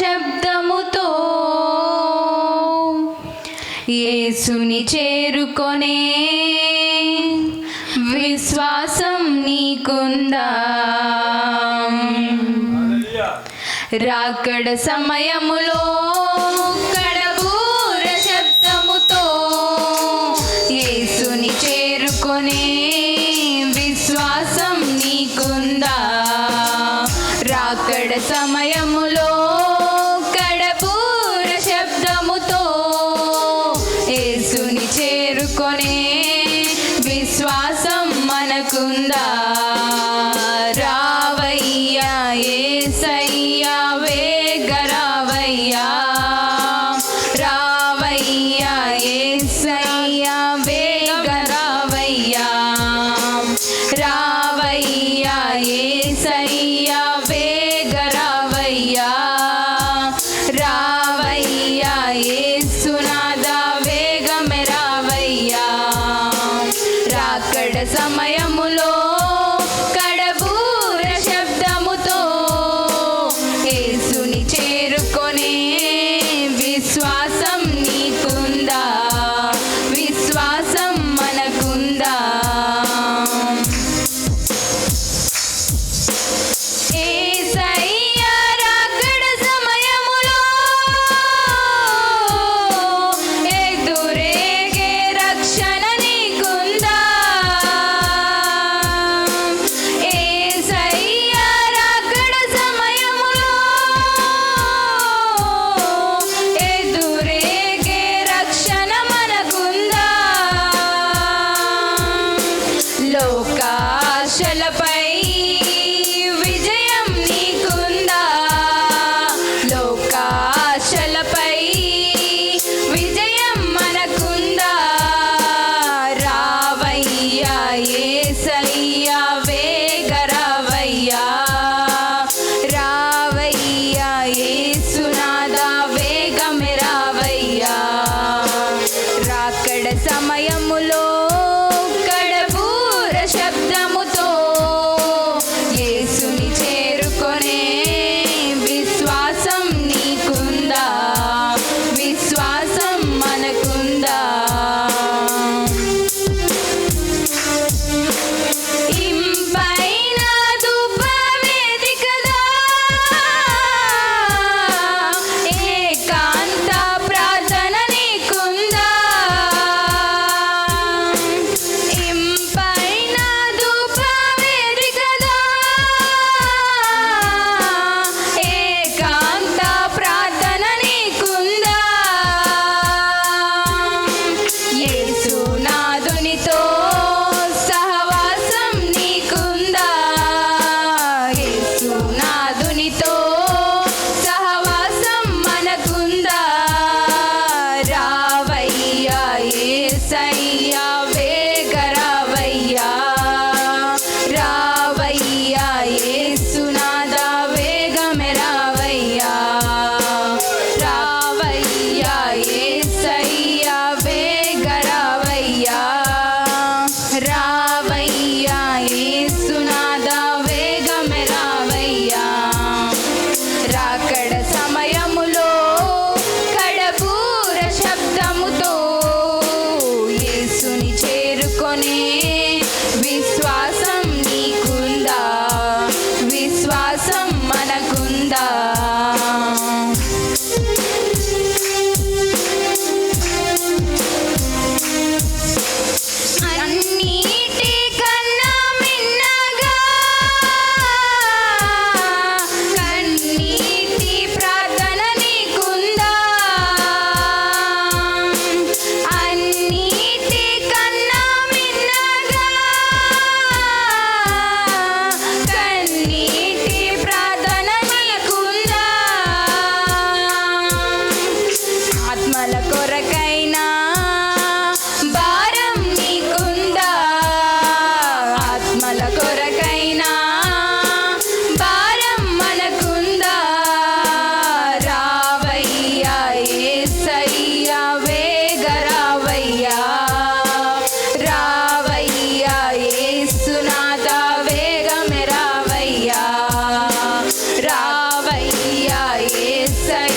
శబ్దముతో యేసుని చేరుకొనే విశ్వాసం నీకుందా? రాకడ సమయములో అవకాశలపై моря.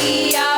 Maria.